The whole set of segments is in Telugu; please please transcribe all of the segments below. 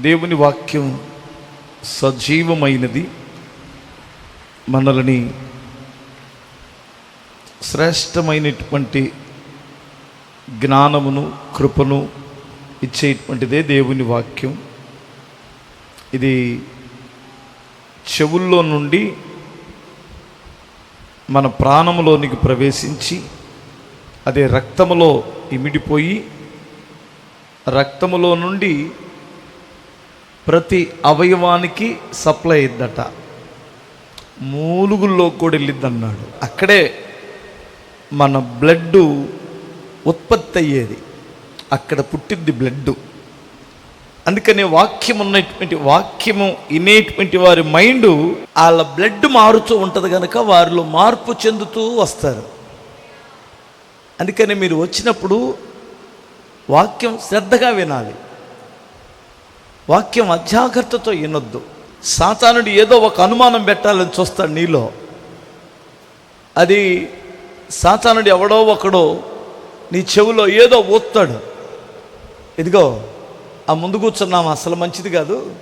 దేవుని వాక్యం సజీవమైనది. మనల్ని శ్రేష్టమైనటువంటి జ్ఞానమును కృపను ఇచ్చేటువంటిదే దేవుని వాక్యం. ఇది చెవుల్లో నుండి మన ప్రాణములోనికి ప్రవేశించి అదే రక్తములో ఇమిడిపోయి రక్తములో నుండి ప్రతి అవయవానికి సప్లై అయ్యిద్దట మూలుగుల్లో కూడా వెళ్ళిద్ది అన్నాడు అక్కడే మన బ్లడ్ ఉత్పత్తి అయ్యేది. అక్కడ పుట్టింది బ్లడ్ అందుకనే వాక్యం ఉన్నటువంటి వాక్యము వినేటువంటి వారి మైండ్ వాళ్ళ బ్లడ్ మారుతూ ఉంటుంది కనుక వారిలో మార్పు చెందుతూ వస్తారు. అందుకని మీరు వచ్చినప్పుడు వాక్యం శ్రద్ధగా వినాలి. వాక్యం అజాగ్రత్తతో వినొద్దు. సాతానుడు ఏదో ఒక అనుమానం పెట్టాలని చూస్తాడు నీలో. అది సాతానుడు ఎవడో ఒకడో నీ చెవిలో ఏదో ఊస్తాడు ఇదిగో ఆ ముందు కూర్చున్నాము అసలు మంచిది కాదు.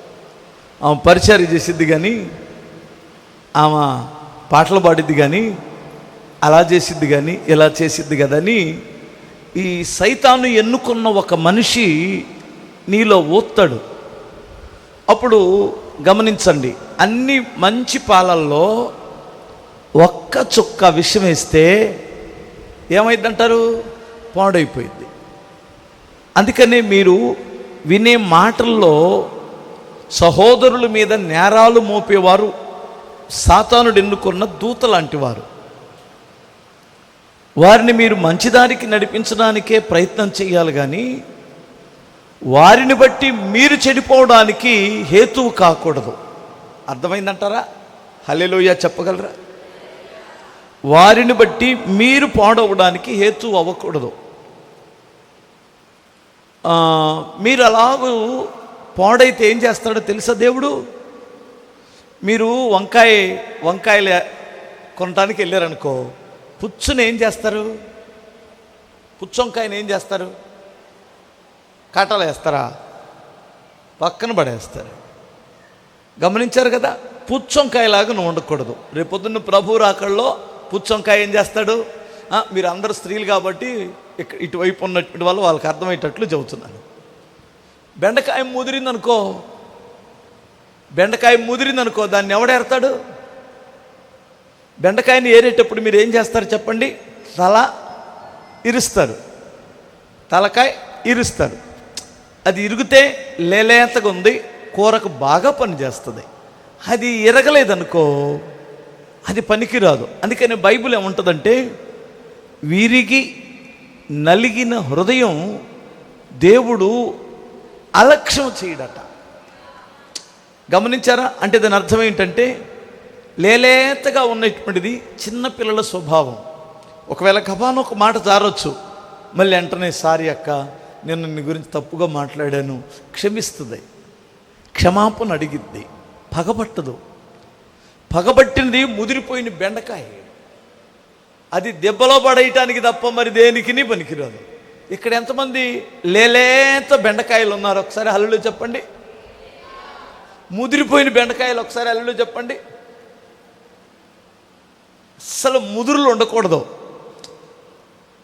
ఆమె పరిచయం చేసిద్ది కానీ ఆమె పాటలు పాడిద్ది కానీ అలా చేసిద్ది కానీ ఇలా చేసిద్ది కదని ఈ సైతాను ఎన్నుకున్న ఒక మనిషి నీలో ఊస్తాడు అప్పుడు గమనించండి అన్ని మంచి పాలల్లో ఒక్క చుక్క విషం వేస్తే ఏమైందంటారు? పాడైపోయింది. అందుకనే మీరు వినే మాటల్లో సహోదరుల మీద నేరాలు మోపేవారు సాతానుడు ఎన్నుకున్న దూత లాంటి వారు వారిని మీరు మంచిదానికి నడిపించడానికే ప్రయత్నం చేయాలి కానీ వారిని బట్టి మీరు చెడిపోవడానికి హేతువు కాకూడదు. అర్థమైందంటారా? హలెలోయ చెప్పగలరా? వారిని బట్టి మీరు పాడవడానికి హేతు అవ్వకూడదు. మీరు అలాగూ పాడైతే ఏం చేస్తాడో తెలుసా దేవుడు? మీరు వంకాయ వంకాయలు కొనడానికి వెళ్ళారనుకో పుచ్చుని ఏం చేస్తారు? పుచ్చొంకాయని ఏం చేస్తారు? కాటాలు వేస్తారా? పక్కన పడేస్తారు. గమనించారు కదా? పుచ్చంకాయలాగా నువ్వు ఉండకూడదు రేపొద్దున్న ప్రభు రాకల్లో పుచ్చొంకాయ ఏం చేస్తాడు? మీరు అందరు స్త్రీలు కాబట్టి ఇటువైపు ఉన్నటువంటి వాళ్ళు వాళ్ళకి అర్థమయ్యేటట్లు చెబుతున్నాను బెండకాయ ముదిరిందనుకో బెండకాయ ముదిరిందనుకో దాన్ని ఎవడేడతాడు బెండకాయని ఏరేటప్పుడు మీరు ఏం చేస్తారు చెప్పండి? తల ఇరుస్తారు. తలకాయ ఇరుస్తారు. అది ఇరిగితే లేలేతగా ఉంది కూరకు బాగా పనిచేస్తుంది అది ఇరగలేదనుకో అది పనికిరాదు. అందుకని బైబిల్ ఏముంటుందంటే విరిగి నలిగిన హృదయం దేవుడు అలక్ష్యం చేయడట. గమనించారా? అంటే దాని అర్థం ఏంటంటే లేలేతగా ఉన్నటువంటిది చిన్నపిల్లల స్వభావం. ఒకవేళ కబాను ఒక మాట జారొచ్చు మళ్ళీ వెంటనే సారీ అక్క నేను నీ గురించి తప్పుగా మాట్లాడాను. క్షమిస్తుంది. క్షమాపణ అడిగిద్ది. పగబట్టదు. పగబట్టినది ముదిరిపోయిన బెండకాయ. అది దెబ్బలో పడేయటానికి తప్ప మరి దేనికి పనికిరాదు. ఇక్కడ ఎంతమంది లేలేత బెండకాయలు ఉన్నారు? ఒకసారి హల్లులో చెప్పండి. ముదిరిపోయిన బెండకాయలు ఒకసారి హల్లులో చెప్పండి. అసలు ముదురులు ఉండకూడదు.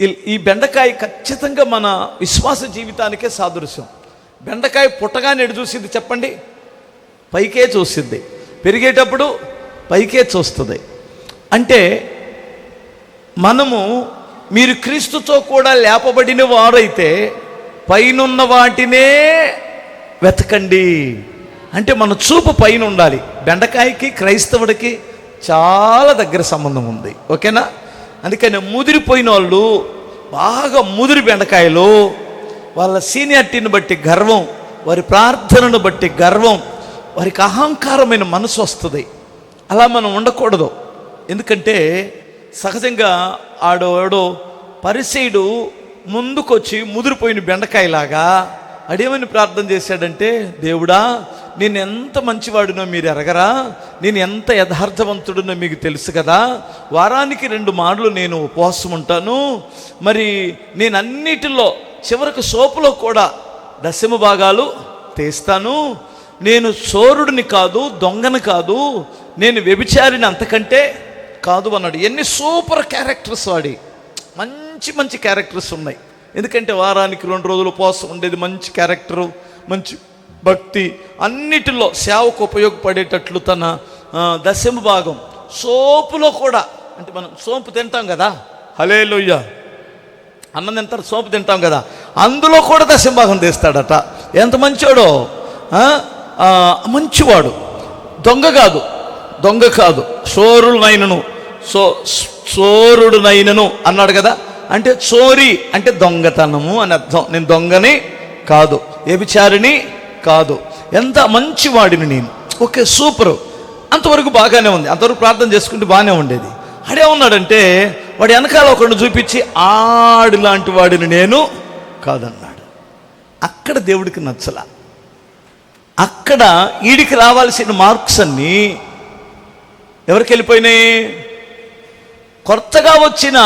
ఈ- ఈ బెండకాయ ఖచ్చితంగా మన విశ్వాస జీవితానికే సాదృశ్యం. బెండకాయ పుట్టగానే ఎడు చూసింది చెప్పండి? పైకే చూసింది పెరిగేటప్పుడు పైకే చూస్తుంది. అంటే మనము మీరు క్రీస్తుతో కూడా లేపబడిన వారైతే పైనున్న వాటినే వెతకండి. అంటే మన చూపు పైన ఉండాలి బెండకాయకి క్రైస్తవుడికి చాలా దగ్గర సంబంధం ఉంది. ఓకేనా? అందుకని ముదిరిపోయిన వాళ్ళు బాగా ముదిరి బెండకాయలు వాళ్ళ సీనియారిటీని బట్టి గర్వం వారి ప్రార్థనను బట్టి గర్వం వారికి అహంకారమైన మనసు వస్తుంది. అలా మనం ఉండకూడదు. ఎందుకంటే సహజంగా ఆడో ఆడో పరిసైడు ముందుకొచ్చి ముదిరిపోయిన బెండకాయలాగా అడేమని ప్రార్థన చేశాడంటే దేవుడా నేను ఎంత మంచివాడినో మీరు ఎరగరా? నేను ఎంత యథార్థవంతుడినో మీకు తెలుసు కదా? వారానికి రెండు మార్లు నేను ఉపవాసం ఉంటాను. మరి నేను అన్నిటిలో చివరికి సోపులో కూడా దశమ భాగాలు తీస్తాను. నేను చోరుడిని కాదు దొంగని కాదు నేను వ్యభిచారిని అంతకంటే కాదు అన్నాడు. ఎన్ని సూపర్ క్యారెక్టర్స్ వాడి. మంచి మంచి క్యారెక్టర్స్ ఉన్నాయి. ఎందుకంటే వారానికి రెండు రోజులు ఉపవాసం ఉండేది మంచి క్యారెక్టరు మంచి భక్తి అన్నిటిలో సేవకు ఉపయోగపడేటట్లు తన దశమ భాగం. సోపులో కూడా అంటే మనం సోంపు తింటాం కదా. హలే అన్నం తింటారు సోపు తింటాం కదా. అందులో కూడా దశంభాగం తీస్తాడట. ఎంత? ఆ, మంచివాడు. దొంగ కాదు దొంగ కాదు. చోరునైనను సో చోరుడునైనను అన్నాడు కదా. అంటే చోరీ అంటే దొంగతనము అని అర్థం. నేను దొంగని కాదు. వ్యభిచారిని కాదు. ఎంత మంచివాడిని నేను. Okay super. అంతవరకు బాగానే ఉంది. అంతవరకు ప్రార్థన చేసుకుంటే బాగానే ఉండేది. అడే ఉన్నాడంటే వాడి వెనకాల ఒకడు చూపించి ఆడు లాంటి వాడిని నేను కాదన్నాడు. అక్కడ దేవుడికి నచ్చల. అక్కడ ఈడికి రావాల్సిన మార్క్స్ అన్నీ ఎవరికి వెళ్ళిపోయినాయి? కొత్తగా వచ్చిన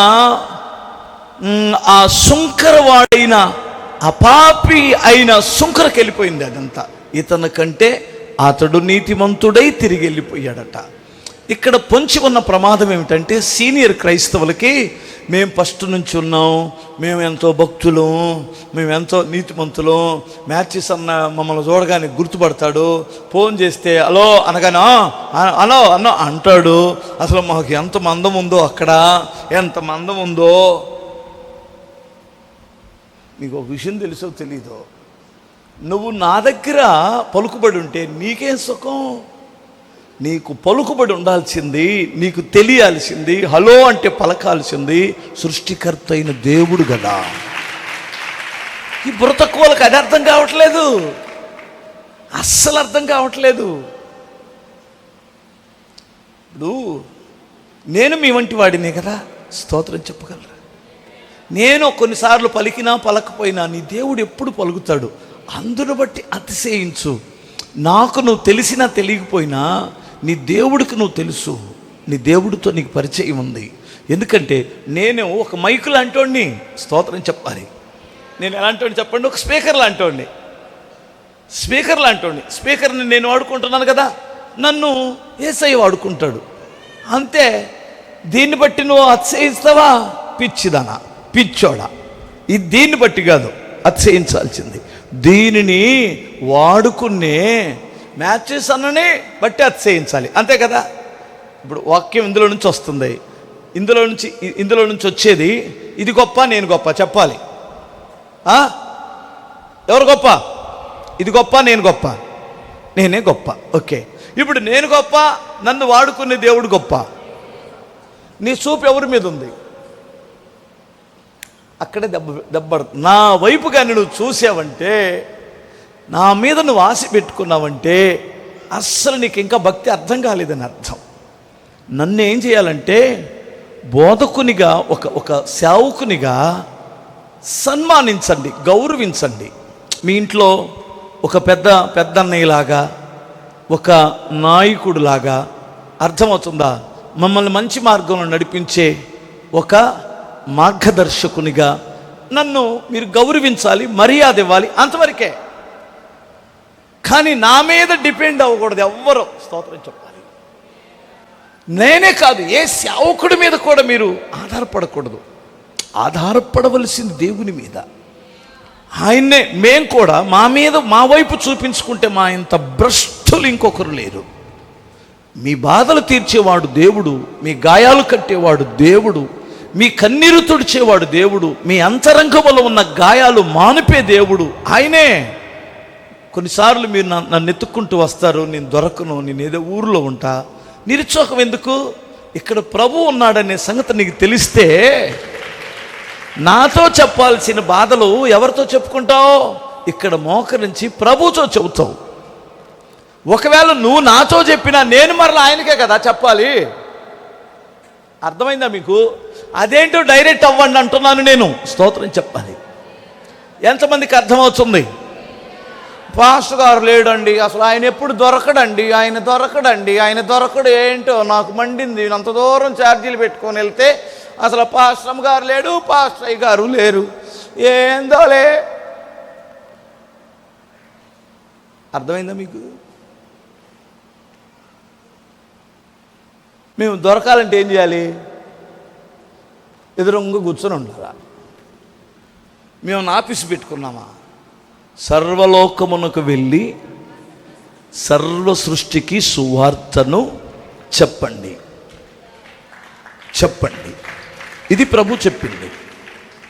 ఆ సుంకరవాడైన అపాపి అయిన సుంకరకి వెళ్ళిపోయింది అదంతా. ఇతని కంటే అతడు నీతిమంతుడై తిరిగి వెళ్ళిపోయాడట. ఇక్కడ పొంచి ఉన్న ప్రమాదం ఏమిటంటే సీనియర్ క్రైస్తవులకి మేము ఫస్ట్ నుంచి ఉన్నాం మేము ఎంతో భక్తులు మేము ఎంతో నీతిమంతులం మ్యాచెస్ అన్న మమ్మల్ని చూడగానే గుర్తుపడతాడు ఫోన్ చేస్తే హలో అనగానా అలో హలో అన్న అంటాడు. అసలు మాకు ఎంత మందం ఉందో అక్కడ ఎంత మందం ఉందో. నీకు ఒక విషయం తెలుసో తెలీదో? నువ్వు నా దగ్గర పలుకుబడి ఉంటే నీకేం సుఖం. నీకు పలుకుబడి ఉండాల్సింది నీకు తెలియాల్సింది హలో అంటే పలకాల్సింది సృష్టికర్త అయిన దేవుడు కదా. ఈ బుర్ర అది అర్థం కావట్లేదు. అస్సలు అర్థం కావట్లేదు. ఇప్పుడు నేను మీ వంటి వాడినే కదా? స్తోత్రం చెప్పగలను. నేను కొన్నిసార్లు పలికినా పలకపోయినా నీ దేవుడు ఎప్పుడు పలుకుతాడు? అందును బట్టి అతిశయించు. నాకు నువ్వు తెలిసినా తెలియకపోయినా నీ దేవుడికి నువ్వు తెలుసు. నీ దేవుడితో నీకు పరిచయం ఉంది. ఎందుకంటే నేను ఒక మైకు లాంటోడిని స్తోత్రం చెప్పాలి. నేను ఎలాంటి చెప్పండి? ఒక స్పీకర్ లాంటోడిని. స్పీకర్ లాంటోడిని. స్పీకర్ని నేను వాడుకుంటున్నాను కదా? నన్ను ఏసై వాడుకుంటాడు. అంతే. దీన్ని బట్టి నువ్వు అతిశయిస్తావా? పిచ్చిదనా. పిచ్చోడా. ఇది దీన్ని బట్టి కాదు అతిశయించాల్సింది దీనిని వాడుకునే మ్యాచెస్ అన్నని బట్టి అతిశయించాలి అంతే కదా? ఇప్పుడు వాక్యం ఇందులో నుంచి వస్తుంది. ఇందులో నుంచి ఇందులో నుంచి వచ్చేది ఇది గొప్ప నేను గొప్ప చెప్పాలి. ఆ? ఎవరు గొప్ప? ఇది గొప్ప నేను గొప్ప. నేనే గొప్ప. ఓకే. ఇప్పుడు నేను గొప్ప నన్ను వాడుకునే దేవుడు గొప్ప. నీ చూపు ఎవరి మీద ఉంది? అక్కడే దెబ్బ దెబ్బ నా వైపుగా నువ్వు చూసావంటే నా మీద నువ్వు ఆశ పెట్టుకున్నావంటే అస్సలు నీకు ఇంకా భక్తి అర్థం కాలేదని అర్థం. నన్ను ఏం చేయాలంటే బోధకునిగా ఒక ఒక సేవకునిగా సన్మానించండి గౌరవించండి. మీ ఇంట్లో ఒక పెద్ద పెద్దన్నయ్యలాగా ఒక నాయకుడులాగా అర్థమవుతుందా? మమ్మల్ని మంచి మార్గంలో నడిపించే ఒక మార్గదర్శకునిగా నన్ను మీరు గౌరవించాలి మర్యాద ఇవ్వాలి అంతవరకే. కానీ నా మీద డిపెండ్ అవ్వకూడదు ఎవ్వరు స్తోత్రం చెప్పాలి. నేనే కాదు ఏ సేవకుడి మీద కూడా మీరు ఆధారపడకూడదు. ఆధారపడవలసింది దేవుని మీద. ఆయన్నే మేం కూడా మా మీద మా వైపు చూపించుకుంటే మా ఇంత భ్రష్టులు ఇంకొకరు లేరు. మీ బాధలు తీర్చేవాడు దేవుడు మీ గాయాలు కట్టేవాడు దేవుడు మీ కన్నీరు తుడిచేవాడు దేవుడు మీ అంతరంగములో ఉన్న గాయాలు మానిపే దేవుడు. ఆయనే. కొన్నిసార్లు మీరు నన్ను ఎత్తుక్కుంటూ వస్తారు నేను దొరకను నేను ఏదో ఊరిలో ఉంటా. నిరుత్సాహం ఎందుకు? ఇక్కడ ప్రభు ఉన్నాడనే సంగతి నీకు తెలిస్తే నాతో చెప్పాల్సిన బాధలు ఎవరితో చెప్పుకుంటావు? ఇక్కడ మోకరించి ప్రభుతో చెబుతావు. ఒకవేళ నువ్వు నాతో చెప్పినా నేను మరలా ఆయనకే కదా చెప్పాలి. అర్థమైందా మీకు? అదేంటో డైరెక్ట్ అవ్వండి అంటున్నాను నేను. స్తోత్రం చెప్పాలి ఎంతమందికి అర్థమవుతుంది? పాస్టర్ గారు లేడండి అసలు ఆయన ఎప్పుడు దొరకడండి ఆయన దొరకడండి ఆయన దొరకడు ఏంటో నాకు మండింది. నేను అంత దూరం ఛార్జీలు పెట్టుకొని వెళ్తే అసలు పాస్టర్ గారు లేడు పాస్టర్ గారు లేరు. ఏందోలే అర్థమైందా మీకు? మేము దొరకాలంటే ఏం చేయాలి? ఎదురుంగా కూర్చొని ఉండాలా? మేము ఆఫీస్ పెట్టుకున్నామా? సర్వలోకమునకు వెళ్ళి సర్వ సృష్టికి సువార్తను చెప్పండి. చెప్పండి. ఇది ప్రభు చెప్పింది.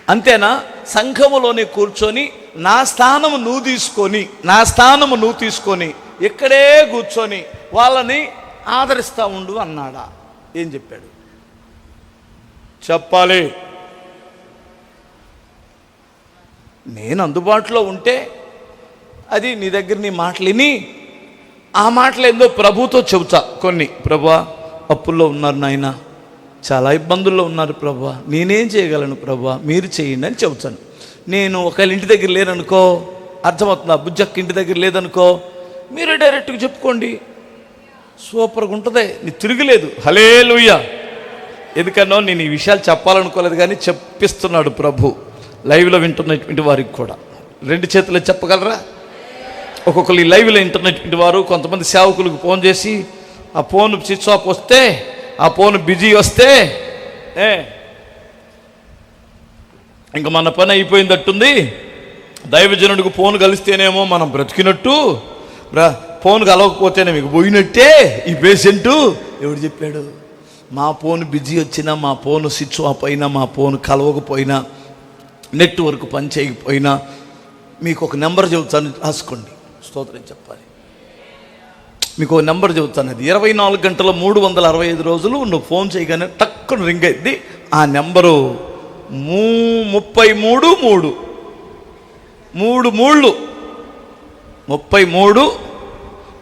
అంతేనా? సంఘములోనే కూర్చొని నా స్థానము నువ్వు తీసుకొని నా స్థానము నువ్వు తీసుకొని ఇక్కడే కూర్చొని వాళ్ళని ఆదరిస్తూ ఉండు అన్నాడా? ఏం చెప్పాడు? చెప్పాలి. నేను అందుబాటులో ఉంటే అది నీ దగ్గర నీ మాటలు విని ఆ మాటలు ఏందో ప్రభుతో చెబుతా. కొన్ని ప్రభా అప్పుల్లో ఉన్నారు నాయన. చాలా ఇబ్బందుల్లో ఉన్నారు ప్రభా. నేనేం చేయగలను ప్రభా? మీరు చేయండి అని చెబుతాను. నేను ఒకవేళ ఇంటి దగ్గర లేరనుకో అర్థమవుతుందా? బుజ్జక్క ఇంటి దగ్గర లేదనుకో మీరు డైరెక్ట్గా చెప్పుకోండి. సూపర్గా ఉంటుంది. నీ తిరగలేదు హలే ఎందుకనో నేను ఈ విషయాలు చెప్పాలనుకోలేదు కానీ చెప్పిస్తున్నాడు ప్రభు. లైవ్లో వింటున్నటువంటి వారికి కూడా. రెండు చేతులు చెప్పగలరా? ఒక్కొక్కరు ఈ లైవ్లో వింటున్నటువంటి వారు కొంతమంది సేవకులకు ఫోన్ చేసి ఆ ఫోన్ స్విచ్ ఆఫ్ వస్తే ఆ ఫోన్ బిజీ వస్తే ఏ? ఇంకా మన పని అయిపోయిందట్టుంది. దైవజనుడికి ఫోన్ కలిస్తేనేమో మనం బ్రతికినట్టు బ్ర ఫోన్ కలవకపోతేనే మీకు పోయినట్టే ఈ పేషెంటు ఎవడు చెప్పాడు? మా ఫోన్ బిజీ వచ్చినా మా ఫోన్ స్విచ్ ఆఫ్ అయినా మా ఫోన్ కలవకపోయినా నెట్వర్క్ పని చేయకపోయినా మీకు ఒక నెంబర్ చెబుతాను రాసుకోండి. స్తోత్రం చెప్పాలి. మీకు ఒక నెంబర్ చెబుతాను అది. ఇరవై నాలుగు గంటల మూడు వందల అరవై ఐదు రోజులు నువ్వు ఫోన్ చేయగానే టక్కున రింగ్ అయింది. ఆ నెంబరు మూ ముప్పై మూడు మూడు. మూడు మూళ్ళు. ముప్పై మూడు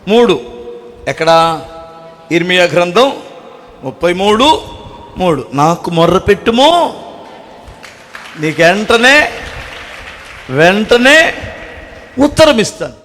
మూడు. ఎక్కడ? ఇర్మియా గ్రంథం. ముప్పై మూడు మూడు. నాకు మొర్ర పెట్టుమో. నీకు వెంటనే వెంటనే ఉత్తరం ఇస్తాను.